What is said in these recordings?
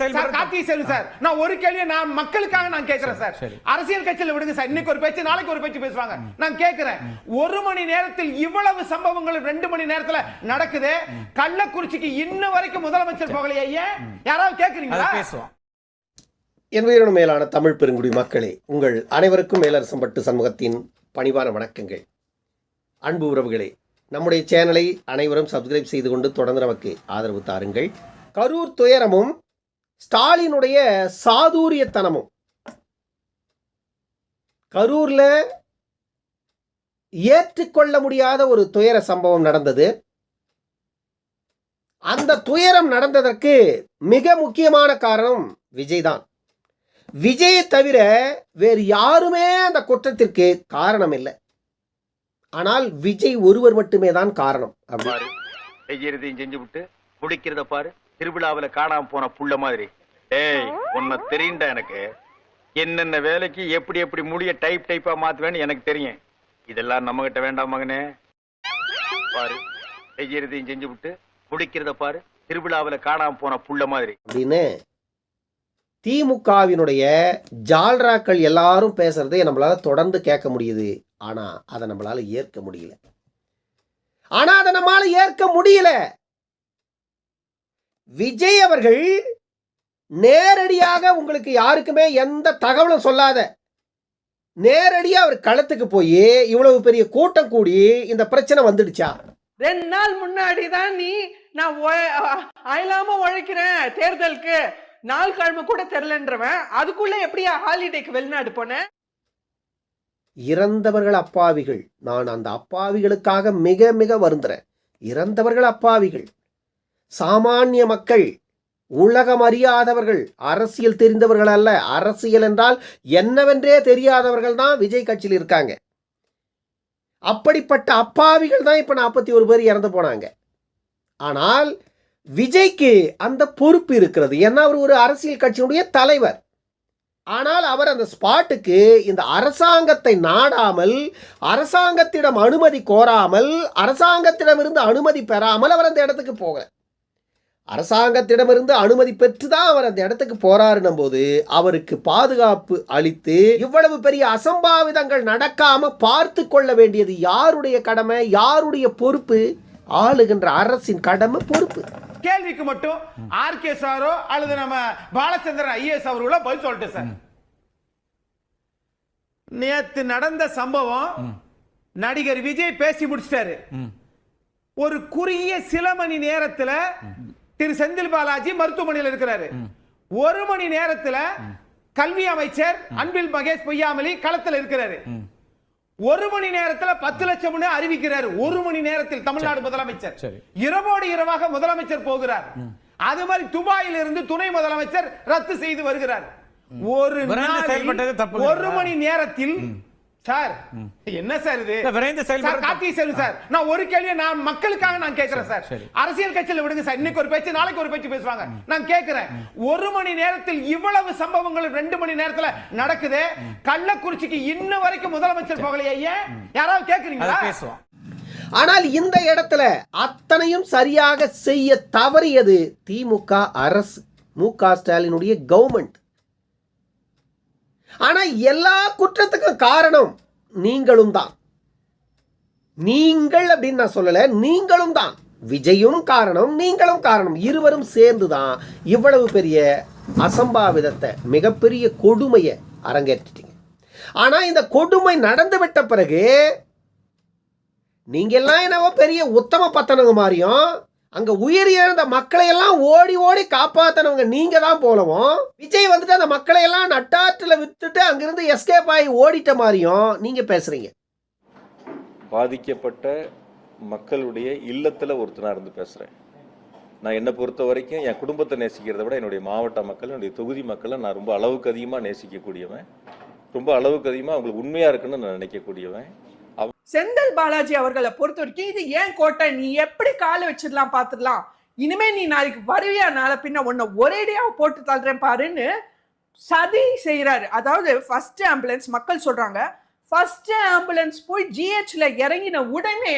Sir நான் ஒரு கேள்வியை நான் மக்களுக்காக நான் கேட்கிறேன் சார் அரசியல் கட்சியில விடுங்க சார். இன்னைக்கு ஒரு பேச்சு நாளைக்கு ஒரு பேச்சு பேசுவாங்க. நான் கேட்கிறேன். ஒரு மணி நேரத்தில் இவ்வளவு சம்பவங்கள் ரெண்டு மணி நேரத்துல நடக்குது? கள்ளக்குறிச்சிக்கு இன்ன வரைக்கும் முதலமைச்சர் போகலையே ஏன் யாராவது கேக்குறீங்களா பேசுவோம். என் உயிரினும் மேலான தமிழ் பெருங்குடி மக்களே உங்கள் அனைவருக்கும் மேலரசம்பட்டு சண்முகத்தின் பணிவான வணக்கங்கள். அன்பு உறவுகளே நம்முடைய சேனலை அனைவரும் சப்ஸ்கிரைப் செய்து கொண்டு தொடர்ந்து நமக்கு ஆதரவு தாருங்கள். கரூர் துயரமும் ஸ்டாலினுடைய சாதுரியத்தனமும். கரூர்ல ஏற்றுக்கொள்ள முடியாத ஒரு துயர சம்பவம் நடந்தது. அந்த துயரம் நடந்ததற்கு மிக முக்கியமான காரணம் விஜய் தான் விஜயை தவிர வேறு யாருமே அந்த குற்றத்திற்கு காரணம் இல்லை ஆனால் விஜய் ஒருவர் மட்டுமே தான் காரணம் செய்யறதையும் செஞ்சு விட்டு குடிக்கிறத பாரு திருவிழாவுல காணாம போன புள்ள மாதிரி. ஏய் உன்னை தெரியும்டா எனக்கு. என்னென்ன வேலைக்கு எப்படி எப்படி முடிய டைப் டைப்பா மாத்துவேன்னு எனக்கு தெரியும். இதெல்லாம் நம்ம கிட்ட வேண்டாம் மகனே. பாரு செய்யறதையும் செஞ்சு விட்டு முடிக்கிறத பாரு. திருவிழாவுல காணாம போன புள்ள மாதிரி. அப்படின்னு திமுகவினுடைய ஜால்ராக்கள் எல்லாரும் பேசுறதை நம்மளால தொடர்ந்து கேட்க முடியுது. ஆனா அதை நம்மளால ஏற்க முடியல. ஆனா அதை நம்மளால ஏற்க முடியல. விஜய் அவர்கள் நேரடியாக உங்களுக்கு யாருக்குமே எந்த தகவலும் சொல்லாத. நேரடியா அவர் களத்துக்கு போய் இவ்வளவு பெரிய கூட்டம் கூடி இந்த பிரச்சனை வந்துடுச்சா? ரெண்டு நாள் முன்னாடி தான் நீ நான் அயலாம உழைக்கிறேன் தேர்தலுக்கு. நாள் கிழமை கூட தெரிலன்றவன் அதுக்குள்ள எப்படியா ஹாலிடேக்கு வெளிநாடு போனேன் இறந்தவர்கள் அப்பாவிகள். நான் அந்த அப்பாவிகளுக்காக மிக மிக வருந்துறேன். இறந்தவர்கள் அப்பாவிகள். சாமானிய மக்கள் உலகம் அறியாதவர்கள் அரசியல் தெரிந்தவர்கள் அல்ல. அரசியல் என்றால் என்னவென்றே தெரியாதவர்கள் தான் விஜய் கட்சியில் இருக்காங்க. அப்படிப்பட்ட அப்பாவிகள் தான் இப்போ நாற்பத்தி ஒரு பேர் இறந்து போனாங்க. ஆனால் விஜய்க்கு அந்த பொறுப்பு இருக்கிறது. ஏன்னா அவர் ஒரு அரசியல் கட்சியினுடைய தலைவர். ஆனால் அவர் அந்த ஸ்பாட்டுக்கு இந்த அரசாங்கத்தை நாடாமல் அரசாங்கத்திடம் அனுமதி கோராமல் அரசாங்கத்திடமிருந்து அனுமதி பெறாமல் அவர் அந்த இடத்துக்கு போகிறார் அரசாங்கத்திடமிருந்து அனுமதி பெற்று தான் அவர் அந்த இடத்துக்கு போறாருன்னும் போது அவருக்கு பாதுகாப்பு அளித்து இவ்வளவு பெரிய அசம்பாவிதங்கள் நடக்காம பார்த்து கொள்ள வேண்டியது யாருடைய கடமை யாருடைய பொறுப்பு? ஆளுகின்ற அரசின் கடமை பொறுப்பு. கேள்விக்கு மட்டும் ஆர் கே சாரோ அல்லது நம்ம பாலச்சந்திரன் ஐஏஎஸ் அவர்களோ பதில் சொல்லிட்டு சார். நேத்து நடந்த சம்பவம் நடிகர் விஜய் பேசி முடிச்சிட்டாரு. ஒரு குறுகிய சில மணி நேரத்துல திரு செந்தில் பாலாஜி மருத்துவமனையில் இருக்கிறாரு. ஒரு மணி நேரத்துல கல்வி அமைச்சர் அன்பில் மகேஷ் பொய்யாமலி களத்துல இருக்கிறாரு. ஒரு மணி நேரத்துல பத்து லட்சம் அறிவிக்கிறார். ஒரு மணி நேரத்தில் தமிழ்நாடு முதலமைச்சர். இரவோடு இரவாக முதலமைச்சர் போகிறார். அது மாதிரி துபாயில் இருந்து துணை முதலமைச்சர் ரத்து செய்து வருகிறார். ஒரு? ஒரு மணி நேரத்தில் சார் என்ன சார் இது? விரைந்து செயல்பட சார், கார்த்தி செல்வம் சார். நான் ஒரு கேள்வியை நான் மக்களுக்காக நான் கேட்கிறேன் சார். அரசியல் கட்சியில விடுங்க சார். இன்னைக்கு ஒரு பேச்சு நாளைக்கு ஒரு பேச்சு பேசுவாங்க. நான் கேட்கிறேன். ஒரு மணி நேரத்தில் இவ்வளவு சம்பவங்கள் ரெண்டு மணி நேரத்துல நடக்குது? கள்ளக்குறிச்சிக்கு இன்ன வரைக்கும் முதலமைச்சர் போகலையே ஏன் யாராவது அதை கேக்குறீங்களா பேசுவோம். ஆனால் இந்த இடத்துல அத்தனையும் சரியாக செய்ய தவறியது திமுக அரசு. மு க ஸ்டாலினுடைய கவர்மெண்ட் ஆனால் எல்லா குற்றத்துக்கும் காரணம் நீங்களும் தான். நீங்கள் அப்படின்னு நான் சொல்லலை நீங்களும் தான். விஜயும் காரணம் நீங்களும் காரணம். இருவரும் சேர்ந்து தான் இவ்வளவு பெரிய அசம்பாவிதத்தை மிகப்பெரிய கொடுமையை அரங்கேற்றிட்டீங்க. ஆனால் இந்த கொடுமை நடந்து விட்ட பிறகு நீங்கள்லாம் என்னவோ பெரிய உத்தம பத்தனங்க மாதிரியும் அங்க உயிர் இழந்த மக்களை எல்லாம் ஓடி ஓடி காப்பாற்றினவங்க நீங்க தான் போலவும் விஜய் வந்துட்டு அந்த மக்களை எல்லாம் நட்டாற்றுல வித்துட்டு அங்கிருந்து எஸ்கேப் ஆகி ஓடிட்ட மாதிரியும் நீங்க பேசுறீங்க. பாதிக்கப்பட்ட மக்களுடைய இல்லத்துல ஒருத்தனா இருந்து பேசுறேன். நான் என்னை பொறுத்த வரைக்கும் என் குடும்பத்தை நேசிக்கிறத விட என்னுடைய மாவட்ட மக்கள் என்னுடைய தொகுதி மக்களை நான் ரொம்ப அளவுக்கு அதிகமாக நேசிக்கக்கூடியவன். ரொம்ப அளவுக்கு அதிகமாக அவங்களுக்கு உண்மையாக இருக்குன்னு நான் நினைக்கக்கூடியவன். செந்தில் பாலாஜி அவர்களை பொறுத்த வரைக்கும் இது ஏன் கோட்டை? நீ எப்படி காலை வச்சிடலாம் பாத்துடலாம்? இனிமே நீ நாளைக்கு வருவியா? நாளை பின்ன உன்னை ஒரேடியா போட்டு தள்ளுறேன் பாருன்னு சதி செய்கிறாரு அதாவது ஃபர்ஸ்ட் ஆம்புலன்ஸ் மக்கள் சொல்றாங்க ஃபர்ஸ்ட் ஆம்புலன்ஸ் போய் ஜிஹெச்ல இறங்கின உடனே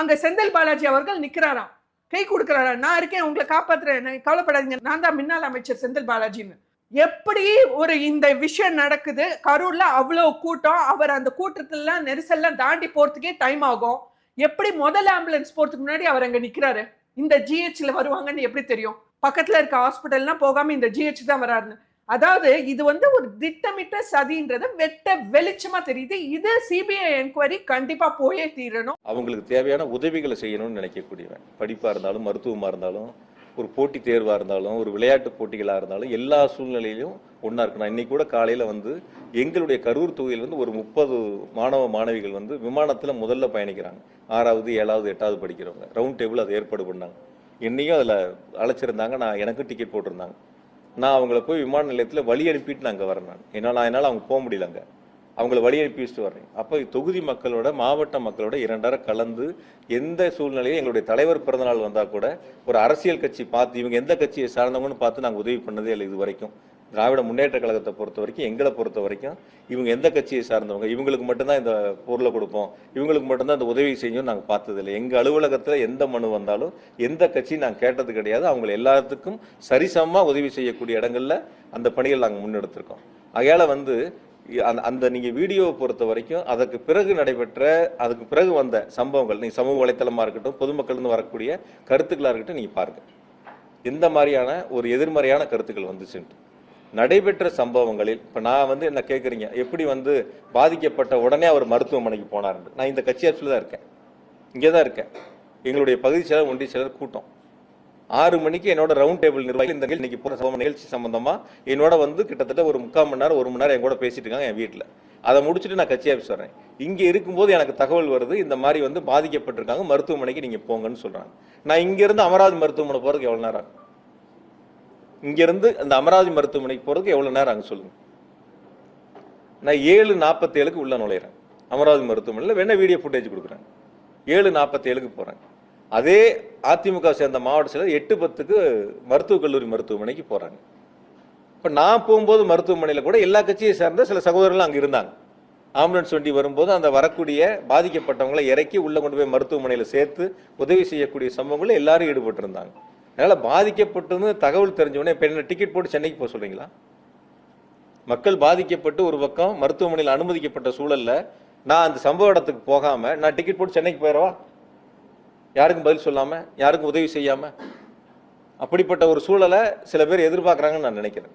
அங்க செந்தில் பாலாஜி அவர்கள் நிக்கிறாராம். கை கொடுக்குறாரா நான் இருக்கேன் உங்களை காப்பாத்துறேன். கவலைப்படாதீங்க. நான் தான் முன்னாள் அமைச்சர் செந்தில் பாலாஜின்னு. எப்படி ஒரு இந்த விஷயம் நடக்குது? கரூர்ல அவ்வளோ கூட்டம். அவர் அந்த கூட்டத்துல நெரிசல்லாம் தாண்டி போறதுக்கே டைம் ஆகும். எப்படி முதல் ஆம்புலன்ஸ் போறதுக்கு முன்னாடி அவர் அங்க நிக்கிறாரு? இந்த ஜிஹெச்ல வருவாங்கன்னு எப்படி தெரியும்? பக்கத்துல இருக்க ஹாஸ்பிட்டல்லாம் போகாம இந்த ஜிஹெச் தான் வராருன்னு. அதாவது இது வந்து ஒரு திட்டமிட்ட சதின்றது வெட்ட வெளிச்சமா தெரியுது. இது சிபிஐ என்கொயரி கண்டிப்பா போயே தீரணும். அவங்களுக்கு தேவையான உதவிகளை செய்யணும்னு நினைக்கக்கூடியவன். படிப்பாக இருந்தாலும் மருத்துவமாக இருந்தாலும் ஒரு போட்டி தேர்வாக இருந்தாலும் ஒரு விளையாட்டு போட்டிகளாக இருந்தாலும் எல்லா சூழ்நிலையிலும் ஒன்றா இருக்கணும். இன்னைக்கு கூட காலையில் வந்து எங்களுடைய கரூர் தொகுதியில் வந்து ஒரு முப்பது மாணவ மாணவிகள் வந்து விமானத்தில் முதல்ல பயணிக்கிறாங்க. ஆறாவது ஏழாவது எட்டாவது படிக்கிறவங்க. ரவுண்ட் டேபிள் அதை ஏற்பாடு பண்ணாங்க. என்னையும் அதில் அழைச்சிருந்தாங்க. நான் எனக்கும் டிக்கெட் போட்டிருந்தாங்க. நான் அவங்கள போய் விமான நிலையத்தில் வழி அனுப்பிட்டு நான் அங்கே வரேன் நான். என்னால் என்னால் அவங்க போக முடியல அங்கே. அவங்கள வழி அனுப்பி வச்சுட்டு வர்றேன். அப்போ தொகுதி மக்களோட மாவட்ட மக்களோட இரண்டரை கலந்து எந்த சூழ்நிலையும் எங்களுடைய தலைவர் பிறந்தநாள் வந்தால் கூட ஒரு அரசியல் கட்சி பார்த்து இவங்க எந்த கட்சியை சார்ந்தவங்கன்னு பார்த்து நாங்கள் உதவி பண்ணதே இல்லை இது வரைக்கும். திராவிட முன்னேற்ற கழகத்தை பொறுத்த வரைக்கும் எங்களை பொறுத்த வரைக்கும் இவங்க எந்த கட்சியை சார்ந்தவங்க இவங்களுக்கு மட்டும்தான் இந்த பொருளை கொடுப்போம் இவங்களுக்கு மட்டும்தான் இந்த உதவி செய்யும் நாங்கள் பார்த்ததில்லை. எங்கள் அலுவலகத்தில் எந்த மனு வந்தாலும் எந்த கட்சி நாங்கள் கேட்டது கிடையாது. அவங்க எல்லாத்துக்கும் சரிசமமாக உதவி செய்யக்கூடிய இடங்கள்ல அந்த பணிகள் நாங்கள் முன்னெடுத்திருக்கோம். ஆகையால வந்து அந்த அந்த நீங்கள் வீடியோவை பொறுத்த வரைக்கும் அதற்கு பிறகு நடைபெற்ற அதுக்கு பிறகு வந்த சம்பவங்கள் நீங்கள் சமூக வலைத்தளமாக இருக்கட்டும் பொதுமக்கள்னு வரக்கூடிய கருத்துக்களாக இருக்கட்டும் நீங்கள் பாருங்கள் இந்த மாதிரியான ஒரு எதிர்மறையான கருத்துக்கள் வந்துச்சுன்ட்டு. நடைபெற்ற சம்பவங்களில் இப்போ நான் வந்து என்ன கேட்குறீங்க எப்படி வந்து பாதிக்கப்பட்ட உடனே அவர் மருத்துவமனைக்கு போனார் நான் இந்த கட்சி ஆட்சியில் தான் இருக்கேன். இங்கே தான் இருக்கேன். எங்களுடைய பகுதி செயலர் ஒன்றிய செயலர் கூட்டம். ஆறு மணிக்கு என்னோட ரவுண்ட் டேபிள் நிர்வாகி இந்த இன்னைக்கு போன சோம நிகழ்ச்சி சம்பந்தமா என்னோட வந்து கிட்டத்தட்ட ஒரு முக்கால் மணி நேரம் ஒரு மணி நேரம் என் கூட பேசிட்டு இருக்காங்க என் வீட்டில் அதை முடிச்சுட்டு நான் கட்சி ஆஃபீஸ் வரேன் இங்கே இருக்கும்போது எனக்கு தகவல் வருது இந்த மாதிரி வந்து பாதிக்கப்பட்டிருக்காங்க மருத்துவமனைக்கு நீங்கள் போங்கன்னு சொல்கிறாங்க நான் இங்கேருந்து அமராவதி மருத்துவமனை போகிறதுக்கு எவ்வளோ நேரம் ஆகும்? இங்கேருந்து அந்த அமராவதி மருத்துவமனைக்கு போகிறதுக்கு எவ்வளோ நேரம் ஆகும் சொல்லுங்கள் நான் ஏழு நாற்பத்தேழுக்கு உள்ளே நுழையிறேன். அமராவதி மருத்துவமனையில் வேணால் வீடியோ ஃபுட்டேஜ் கொடுக்குறேன். ஏழு நாற்பத்தேழுக்கு போகிறேன் அதே அதிமுக சேர்ந்த மாவட்ட செயலர் எட்டு பத்துக்கு மருத்துவக் கல்லூரி மருத்துவமனைக்கு போகிறாங்க இப்போ நான் போகும்போது மருத்துவமனையில் கூட எல்லா கட்சியை சேர்ந்த சில சகோதரர்கள் அங்கே இருந்தாங்க. ஆம்புலன்ஸ் வண்டி வரும்போது அந்த வரக்கூடிய பாதிக்கப்பட்டவங்களை இறக்கி உள்ளே கொண்டு போய் மருத்துவமனையில் சேர்த்து உதவி செய்யக்கூடிய சம்பவங்களில் எல்லாரும் ஈடுபட்டிருந்தாங்க. அதனால் பாதிக்கப்பட்டதுன்னு தகவல் தெரிஞ்சவொடனே இப்போ என்ன டிக்கெட் போட்டு சென்னைக்கு போக சொல்றீங்களா? மக்கள் பாதிக்கப்பட்டு ஒரு பக்கம் மருத்துவமனையில் அனுமதிக்கப்பட்ட சூழல்ல நான் அந்த சம்பவ இடத்துக்கு போகாம நான் டிக்கெட் போட்டு சென்னைக்கு போயிடவா? யாருக்கும் பதில் சொல்லாமல் யாருக்கும் உதவி செய்யாமல் அப்படிப்பட்ட ஒரு சூழலை சில பேர் எதிர்பார்க்குறாங்கன்னு நான் நினைக்கிறேன்.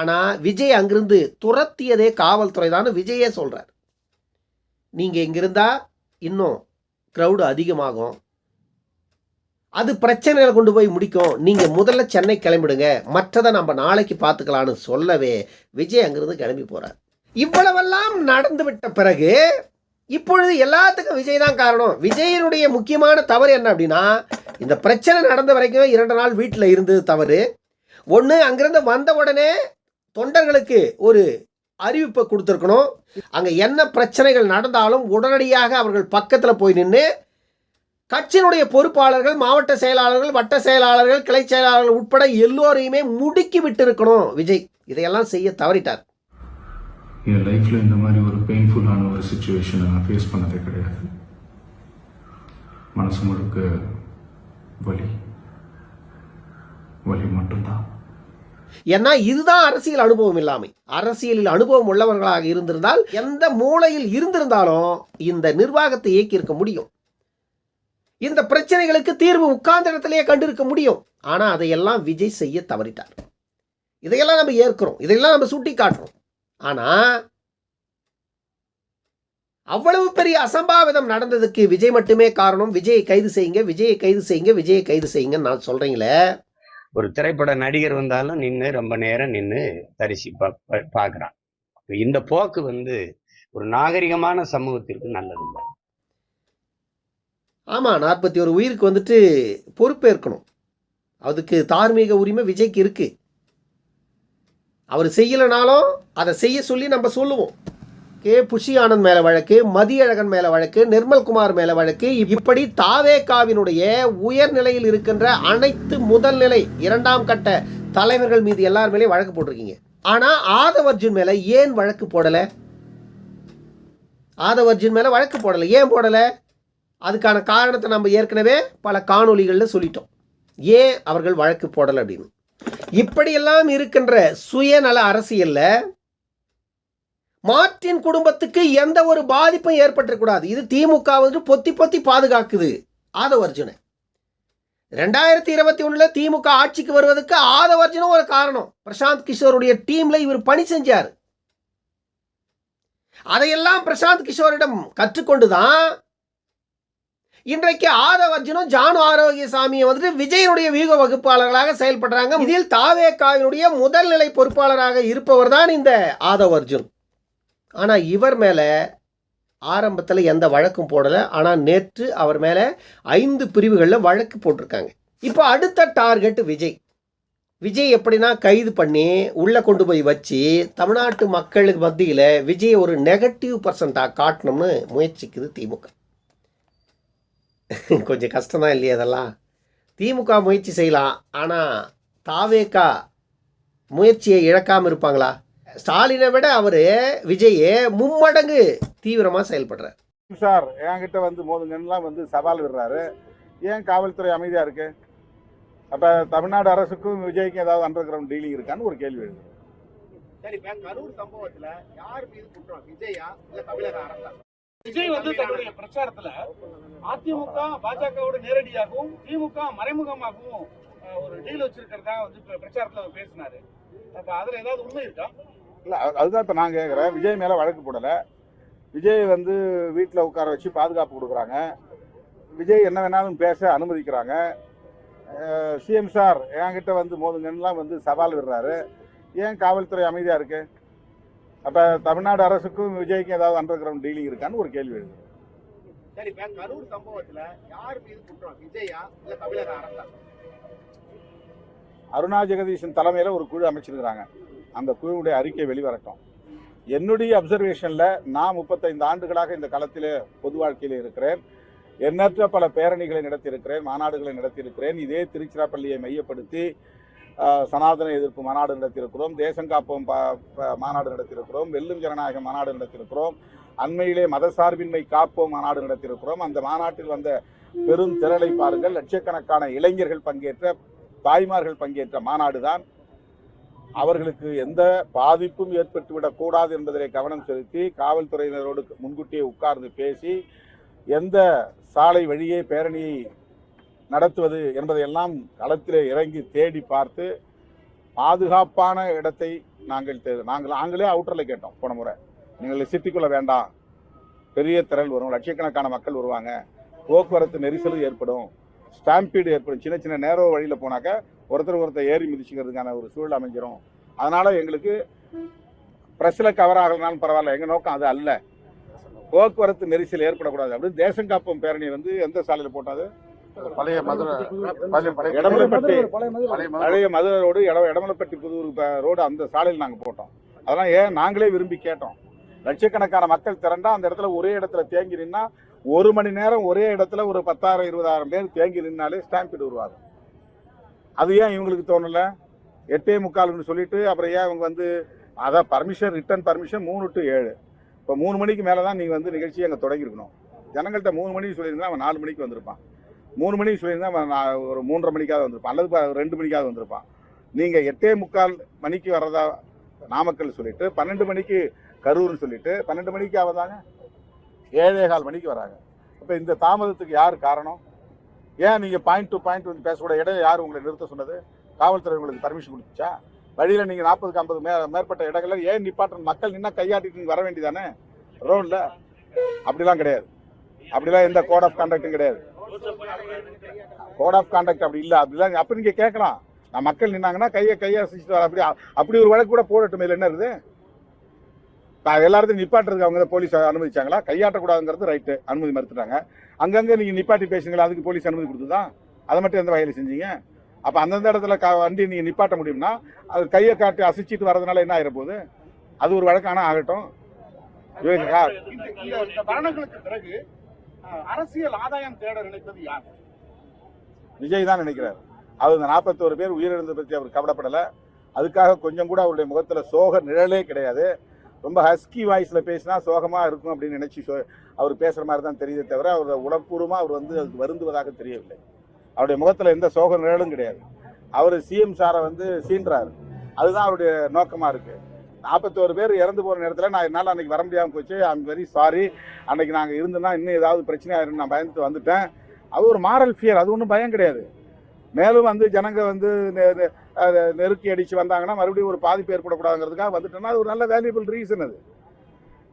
ஆனால் விஜய் அங்கிருந்து துரத்தியதே காவல்துறை தான் விஜயே சொல்கிறார் நீங்கள் இங்கிருந்தா இன்னும் க்ரௌடு அதிகமாகும். அது பிரச்சனைகளை கொண்டு போய் முடிக்கும். நீங்கள் முதல்ல சென்னை கிளம்பிடுங்க. மற்றதை நம்ம நாளைக்கு பார்த்துக்கலான்னு சொல்லவே விஜய் அங்கிருந்து கிளம்பி போகிறார் இவ்வளவெல்லாம் நடந்து விட்ட பிறகு இப்பொழுது எல்லாத்துக்கும் விஜய் தான் காரணம். விஜயனுடைய முக்கியமான தவறு என்ன அப்படின்னா இந்த பிரச்சனை நடந்த வரைக்கும் இரண்டு நாள் வீட்டில் இருந்தது தவறு. ஒன்று அங்கிருந்து வந்த உடனே தொண்டர்களுக்கு ஒரு அறிவிப்பை கொடுத்துருக்கணும். அங்கே என்ன பிரச்சனைகள் நடந்தாலும் உடனடியாக அவர்கள் பக்கத்தில் போய் நின்று கட்சியினுடைய பொறுப்பாளர்கள் மாவட்ட செயலாளர்கள் வட்ட செயலாளர்கள் கிளை செயலாளர்கள் உட்பட எல்லோரையுமே முடுக்கி விட்டு இருக்கணும் விஜய். இதையெல்லாம் செய்ய தவறிட்டார். என் லைஃப்பில் இந்த மாதிரி ஒரு பெயின்ஃபுல்லான ஒரு சுச்சுவேஷனை நான் ஃபேஸ் பண்ணதே கிடையாது. மனசு முழுக்க வலி. வலி மட்டும்தான். ஏன்னா இதுதான் அரசியல் அனுபவம் இல்லாமை. அரசியலில் அனுபவம் உள்ளவர்களாக இருந்திருந்தால் எந்த மூலையில் இருந்திருந்தாலும் இந்த நிர்வாகத்தை இயக்கியிருக்க முடியும். இந்த பிரச்சனைகளுக்கு தீர்வு உட்கார்ந்த இடத்திலேயே கண்டிருக்க முடியும். ஆனா அதையெல்லாம் விஜய் செய்ய தவறிட்டார். இதையெல்லாம் நம்ம ஏற்கிறோம். இதையெல்லாம் நம்ம சுட்டி காட்டுறோம் ஆனா அவ்வளவு பெரிய அசம்பாவிதம் நடந்ததுக்கு விஜய் மட்டுமே காரணம். விஜயை கைது செய்யுங்க விஜயை கைது செய்யுங்க விஜயை கைது செய்யுங்கன்னு நான் சொல்றீங்களே. ஒரு திரைப்பட நடிகர் வந்தாலும் நின்று ரொம்ப நேரம் நின்று தரிசி பார்க்கறான். இந்த போக்கு வந்து ஒரு நாகரிகமான சமூகத்திற்கு நல்லதில்லை. ஆமா நாற்பத்தி ஒரு உயிருக்கு வந்துட்டு பொறுப்பேற்கணும். அதுக்கு தார்மீக உரிமை விஜய்க்கு இருக்கு. அவர் செய்யலைனாலும் அதை செய்ய சொல்லி நம்ம சொல்லுவோம். கே புஷி ஆனந்த் மேல வழக்கு மதியழகன் மேல வழக்கு நிர்மல்குமார் மேல வழக்கு. இப்படி தாவேகாவினுடைய உயர்நிலையில் இருக்கின்ற அனைத்து முதல் நிலை இரண்டாம் கட்ட தலைவர்கள் மீது எல்லார் மேலேயும் வழக்கு போட்டிருக்கீங்க. ஆனால் ஆதவர்ஜுன் மேலே ஏன் வழக்கு போடலை? ஆதவர்ஜுன் மேலே வழக்கு போடலை. ஏன் போடலை? அதுக்கான காரணத்தை நம்ம ஏற்கனவே பல காணொளிகளில் சொல்லிட்டோம். ஏன் அவர்கள் வழக்கு போடலை அப்படின்னு. இப்படியெல்லாம் இருக்கின்ற சுயநல அரசியலில் மார்ட்டின் குடும்பத்துக்கு எந்த ஒரு பாதிப்பும் ஏற்பட்டுக்கூடாது இது திமுக வந்து பொத்தி பொத்தி பாதுகாக்குது. ஆதவர்ஜுனை ரெண்டாயிரத்தி இருபத்தி ஒன்றில் திமுக ஆட்சிக்கு வருவதற்கு ஆதவர்ஜுனும் ஒரு காரணம். பிரசாந்த் கிஷோருடைய டீம்ல இவர் பணி செஞ்சார். அதையெல்லாம் பிரசாந்த் கிஷோரிடம் கற்றுக்கொண்டுதான் இன்றைக்கு ஆதவர்ஜுனும் ஜானு ஆரோக்கியசாமியை வந்துட்டு விஜயனுடைய வியூக வகுப்பாளர்களாக செயல்படுறாங்க. இதில் தாவேக்காவினுடைய முதல் நிலை பொறுப்பாளராக இருப்பவர் தான் இந்த ஆதவர்ஜுன். ஆனால் இவர் மேலே ஆரம்பத்தில் எந்த வழக்கும் போடலை. ஆனால் நேற்று அவர் மேலே ஐந்து பிரிவுகளில் வழக்கு போட்டிருக்காங்க. இப்போ அடுத்த டார்கெட் விஜய். விஜய் எப்படின்னா கைது பண்ணி உள்ளே கொண்டு போய் வச்சு தமிழ்நாட்டு மக்களுக்கு மத்தியில் விஜய் ஒரு நெகட்டிவ் பர்சண்ட்டாக காட்டணும்னு முயற்சிக்குது திமுக. கொஞ்சம் கஷ்டம்தான் இல்லையா அதெல்லாம் திமுக முயற்சி செய்யலாம். ஆனால் தாவேக்கா முயற்சியை இழக்காமல் இருப்பாங்களா? ஸ்டாலினை விட அவர் விஜய் மும்மடங்கு தீவிரமாக செயல்படுறார். சார் என்கிட்ட வந்து மோதுங்கன்னுலாம் வந்து சவால் விடுறாரு. ஏன் காவல்துறை அமைதியா இருக்கு? அப்ப தமிழ்நாடு அரசுக்கும் விஜய்க்கும் ஏதாவது அண்டர் கிரவுண்ட் டீலிங் இருக்கான்னு ஒரு கேள்வி எழுது. சரி இப்ப கரூர் சம்பவத்துல யார் மீது குற்றம்? விஜயா இல்ல தமிழக அரசா? விஜய் வந்து தன்னுடைய பிரச்சாரத்துல அதிமுக பாஜகவோட நேரடியாகவும் திமுக மறைமுகமாகவும் ஒரு டீல் வச்சிருக்கிறதா வந்து பிரச்சாரத்துல அவர் பேசினாரு. அப்ப அதுல ஏதாவது உண்மை இருக்கா? இல்ல அது- அதுதான் இப்ப நான் கேட்கறேன் விஜய் மேல வழக்கு போடல. விஜய் வந்து வீட்டில் உட்கார வச்சு பாதுகாப்பு கொடுக்குறாங்க. விஜய் என்ன வேணாலும் பேச அனுமதிக்கிறாங்க. சிஎம் சார் என்கிட்ட வந்து மோதுங்கன்னுலாம் வந்து சவால் விடுறாரு. ஏன் காவல்துறை அமைதியா இருக்கு? அப்ப தமிழ்நாடு அரசுக்கும் விஜய்க்கும் ஏதாவது அண்டர் கிரவுண்ட் டீலிங் இருக்கான்னு ஒரு கேள்வி எழுது. சரி இப்ப கரூர் சம்பவத்துல யார் மீது குற்றம்? விஜயா இல்ல தமிழக அரசா? அருணா ஜெகதீசன் தலைமையில ஒரு குழு அமைச்சிருக்கிறாங்க. அந்த குழுவுடைய அறிக்கை வெளிவரட்டும். என்னுடைய அப்சர்வேஷனில் நான் முப்பத்தைந்து ஆண்டுகளாக இந்த களத்தில் பொது வாழ்க்கையில் இருக்கிறேன். எண்ணற்ற பல பேரணிகளை நடத்தியிருக்கிறேன் மாநாடுகளை நடத்தியிருக்கிறேன். இதே திருச்சிராப்பள்ளியை மையப்படுத்தி சனாதன எதிர்ப்பு மாநாடு நடத்தியிருக்கிறோம் தேசம் காப்போம் ப- மாநாடு நடத்தியிருக்கிறோம் வெல்லும் ஜனநாயக மாநாடு நடத்தியிருக்கிறோம் அண்மையிலே மதசார்பின்மை காப்போம் மாநாடு நடத்தியிருக்கிறோம். அந்த மாநாட்டில் வந்த பெரும் திரளை பாருங்கள் லட்சக்கணக்கான இளைஞர்கள் பங்கேற்ற தாய்மார்கள் பங்கேற்ற மாநாடு தான் அவர்களுக்கு எந்த பாதிப்பும் ஏற்பட்டுவிடக் கூடாது என்பதிலே கவனம் செலுத்தி காவல்துறையினரோடு முன்கூட்டியே உட்கார்ந்து பேசி எந்த சாலை வழியே பேரணியை நடத்துவது என்பதையெல்லாம் களத்திலே இறங்கி தேடி பார்த்து பாதுகாப்பான இடத்தை நாங்கள் தே- நாங்கள் நாங்களே அவுட்டரில் கேட்டோம் போன முறை. நீங்கள் சிட்டிக்குள்ள வேண்டாம். பெரிய திரள் வரும். லட்சக்கணக்கான மக்கள் வருவாங்க. போக்குவரத்து நெரிசலும் ஏற்படும். ஸ்டாம்பீடு ஏற்படும். சின்ன சின்ன நேரோ வழியில் போனாக்க ஒருத்தர் ஒருத்தர் ஏறி மிதிச்சுக்கிறதுக்கான ஒரு சூழல் அமைஞ்சிரும். அதனால எங்களுக்கு ப்ரெஸ்ஸில் கவர் ஆகலனாலும் பரவாயில்ல. எங்கள் நோக்கம் அது அல்ல. போக்குவரத்து நெரிசல் ஏற்படக்கூடாது. அப்படின்னு தேசம் காப்போம் பேரணி வந்து எந்த சாலையில் போட்டாது? பழைய மதுரை இடமலைப்பட்டி பழைய மதுரை. ரோடு இட இடமலைப்பட்டி புதூர் ரோடு அந்த சாலையில் நாங்கள் போட்டோம். அதெல்லாம் ஏன் நாங்களே விரும்பி கேட்டோம். லட்சக்கணக்கான மக்கள் திரண்டா அந்த இடத்துல ஒரே இடத்துல தேங்கி நின்னா ஒரு மணி நேரம் ஒரே இடத்துல ஒரு பத்தாயிரம் இருபதாயிரம் பேர் தேங்கி நின்னாலே ஸ்டாம்பிட் வருவாங்க அது ஏன் இவங்களுக்கு தோணலை? எட்டே முக்கால்னு சொல்லிட்டு அப்புறம் ஏன் இவங்க வந்து அதான் பர்மிஷன் ரிட்டர்ன் பர்மிஷன் மூணு டு ஏழு. இப்போ மூணு மணிக்கு மேலே தான் நீங்கள் வந்து நிகழ்ச்சியை அங்கே தொடங்கியிருக்கணும். ஜனங்கள்கிட்ட மூணு மணிக்கு சொல்லியிருந்தா அவன் நாலு மணிக்கு வந்திருப்பான். மூணு மணிக்கு சொல்லியிருந்தா அவன் நான் ஒரு மூன்றரை மணிக்காவது வந்திருப்பான். அல்லது ரெண்டு மணிக்காவது வந்திருப்பான். நீங்கள் எட்டே முக்கால் மணிக்கு வர்றதா நாமக்கல் சொல்லிட்டு பன்னெண்டு மணிக்கு கரூர்னு சொல்லிட்டு பன்னெண்டு மணிக்கு அவதாங்க ஏழே கால் மணிக்கு வராங்க. அப்போ இந்த தாமதத்துக்கு யார் காரணம்? ஏன் நீங்கள் பாயிண்ட் டு பாயிண்ட் வந்து பேசக்கூட இடம் யார் உங்களை நிறுத்த சொன்னது? காவல்துறை உங்களுக்கு பர்மிஷன் கொடுத்துச்சா? வழியில் நீங்கள் நாற்பதுக்கு ஐம்பது மே மேற்பட்ட இடங்கள்ல ஏன் நிப்பாட்டணும் மக்கள் நின்னா கையாட்டிட்டு வர வேண்டியதானே? ரோட்ல. அப்படிலாம் கிடையாது. அப்படிலாம் எந்த கோட் ஆஃப் கான்டாக்டும் கிடையாது. கோட் ஆஃப் கான்டாக்ட் அப்படி இல்லை. அப்படிலாம் அப்போ நீங்கள் கேட்கலாம். நான் மக்கள் நின்னாங்கன்னா கையை கையை அசைச்சிட்டு வர அப்படி அப்படி ஒரு வழக்கு கூட போடட்டும் இல்லை என்ன இருக்குது? எல்லாத்தையும் நிப்பாட்டுறதுக்கு அவங்க போலீஸ் அனுமதிச்சாங்களா? கையாட்டக்கூடாதுங்கிறது ரைட்டு அனுமதி மறுத்துட்டாங்க. அங்கங்கே நீங்கள் நிப்பாட்டி பேசுங்களா அதுக்கு போலீஸ் அனுமதி கொடுத்துதா? அதை மட்டும் எந்த வகையில் செஞ்சீங்க? அப்போ அந்தந்த இடத்துல க வண்டி நீங்கள் நிப்பாட்ட முடியும்னா அது கையை காட்டி அசைச்சிட்டு வரதுனால என்ன ஆயிர போகுது? அது ஒரு வழக்கான ஆகட்டும். மரணங்களுக்கு பிறகு அரசியல் ஆதாயம் தேட நினைப்பது யார்? விஜய் தான் நினைக்கிறார். அவர் இந்த நாற்பத்தோரு பேர் உயிரிழந்ததை பற்றி அவர் கவலைப்படலை. அதுக்காக கொஞ்சம் கூட அவருடைய முகத்துல சோக நிழலே கிடையாது. ரொம்ப ஹஸ்கி வாய்ஸில் பேசினா சோகமாக இருக்கும் அப்படின்னு நினச்சி அவர் பேசுகிற மாதிரி தான் தெரியுதே தவிர அவர் உடற்பூர்வமாக அவர் வந்து அதுக்கு வருந்துவதாக தெரியவில்லை. அவருடைய முகத்தில் எந்த சோக நிழலும் கிடையாது. அவர் சிஎம் சாரை வந்து சீன்றாரு. அதுதான் அவருடைய நோக்கமாக இருக்குது நாற்பத்தோரு பேர் இறந்து போகிற நேரத்தில் நான் என்னால் அன்றைக்கி வர முடியாமல் போச்சு. ஐம் வெரி சாரி அன்றைக்கி நாங்கள் இருந்தோம்னா இன்னும் ஏதாவது பிரச்சனை ஆயிரும் நான் பயந்துட்டு வந்துட்டேன். அது ஒரு மாரல் ஃபியர் அது ஒன்றும் பயம் கிடையாது. மேலும் வந்து ஜனங்க வந்து நெருக்கி அடித்து வந்தாங்கன்னா மறுபடியும் ஒரு பாதிப்பு ஏற்படக்கூடாதுங்கிறதுக்காக வந்துட்டோம்னா அது ஒரு நல்ல வேல்யூபிள் ரீசன் அது.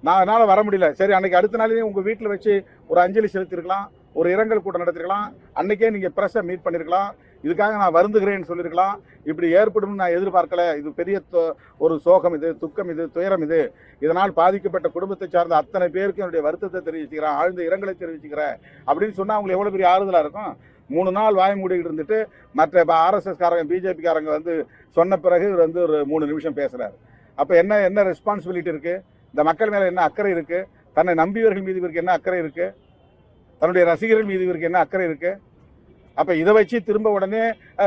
நான் என்னால் வர முடியல. சரி அன்னைக்கு அடுத்த நாளையும் உங்கள் வீட்டில் வச்சு ஒரு அஞ்சலி செலுத்திருக்கலாம் ஒரு இரங்கல் கூட்டம் நடத்திருக்கலாம் அன்னைக்கே நீங்கள் ப்ரெஸ்ஸை மீட் பண்ணியிருக்கலாம் இதுக்காக நான் வருந்துகிறேன்னு சொல்லியிருக்கலாம் இப்படி ஏற்படும்னு நான் எதிர்பார்க்கல. இது பெரிய ஒரு சோகம் இது துக்கம் இது துயரம் இது. இதனால் பாதிக்கப்பட்ட குடும்பத்தை சார்ந்த அத்தனை பேருக்கு என்னுடைய வருத்தத்தை தெரிவிச்சுக்கிறேன் ஆழ்ந்த இரங்கலை தெரிவிச்சுக்கிறேன். அப்படின்னு சொன்னால் அவங்களுக்கு எவ்வளோ பெரிய ஆறுதலாக இருக்கும்? மூணு நாள் வாய் மூடிக்கிட்டு இருந்துட்டு மற்ற இப்போ ஆர்எஸ்எஸ்காரங்க பிஜேபிக்காரங்க வந்து சொன்ன பிறகு இவர் வந்து ஒரு மூணு நிமிஷம் பேசுகிறார் அப்போ என்ன என்ன ரெஸ்பான்சிபிலிட்டி இருக்குது இந்த மக்கள் மேலே என்ன அக்கறை இருக்குது தன்னை நம்பியவர்கள் மீது இவருக்கு என்ன அக்கறை இருக்குது தன்னுடைய ரசிகர்கள் மீது இவருக்கு என்ன அக்கறை இருக்குது அப்போ இதை வச்சு திரும்ப உடனே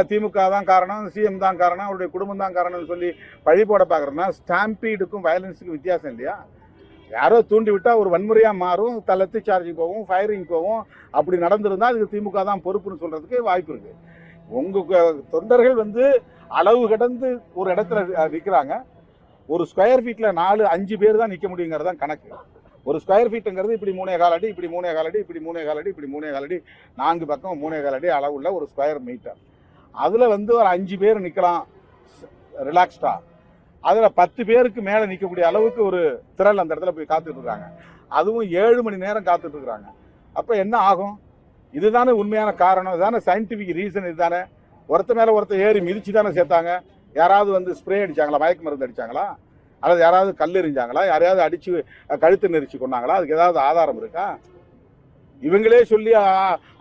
திமுக தான் காரணம் சிஎம் தான் காரணம் அவருடைய குடும்பம் தான் காரணம்னு சொல்லி பழி போட பார்க்குறோன்னா ஸ்டாம்பீடுக்கும் வயலன்ஸுக்கும் வித்தியாசம் இல்லையா? யாரோ தூண்டி விட்டால் ஒரு வன்முறையாக மாறும் தலத்து சார்ஜிங் போகும் ஃபயரிங் போகும். அப்படி நடந்திருந்தால் அதுக்கு திமுக தான் பொறுப்புன்னு சொல்கிறதுக்கு வாய்ப்பு இருக்குது உங்கள் தொண்டர்கள் வந்து அளவு கடந்து ஒரு இடத்துல நிற்கிறாங்க ஒரு ஸ்கொயர் ஃபீட்டில் நாலு அஞ்சு பேர் தான் நிற்க முடியுங்கிறது தான் கணக்கு. ஒரு ஸ்கொயர் ஃபீட்டுங்கிறது இப்படி மூணே கால் அடி இப்படி மூணே கால் அடி இப்படி மூணே கால் அடி இப்படி மூணே கால் அடி நான்கு பக்கம் மூணே கால் அடி அளவுள்ள ஒரு ஸ்கொயர் மீட்டர் அதில் வந்து ஒரு அஞ்சு பேர் நிற்கலாம் ரிலாக்ஸ்டாக அதுல பத்து பேருக்கு மேல நிக்கக்கூடிய அளவுக்கு ஒரு திரள் அந்த இடத்துல போய் காத்துட்டு இருக்காங்க. அதுவும் ஏழு மணி நேரம் காத்துட்டு இருக்காங்க. அப்ப என்ன ஆகும்? இதுதானே உண்மையான காரணம். இதுதானே சயின்டிபிக் ரீசன் இதுதானே. ஒருத்த மேல ஒருத்த ஏறி மிதிச்சு தானே சேர்த்தாங்க. யாராவது வந்து ஸ்ப்ரே அடிச்சாங்களா? மயக்க மருந்து அடிச்சாங்களா? அல்லது யாராவது கல் எறிஞ்சாங்களா யாரையாவது அடிச்சு கழுத்து நெரிச்சு கொண்டாங்களா அதுக்கு ஏதாவது ஆதாரம் இருக்கா? இவங்களே சொல்லி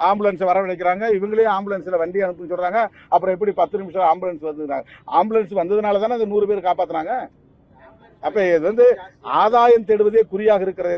ஆம்புலன்ஸ் வரவழைக்கிறாங்க இவங்களே ஆம்புலன்ஸில் வண்டி அனுப்புன்னு சொல்கிறாங்க அப்புறம் எப்படி பத்து நிமிஷம் ஆம்புலன்ஸ் வந்து ஆம்புலன்ஸ் வந்ததுனால தானே அந்த நூறு பேர் காப்பாத்துனாங்க? அப்போ இது வந்து ஆதாயம் தேடுவதே குறியாக இருக்கிறதே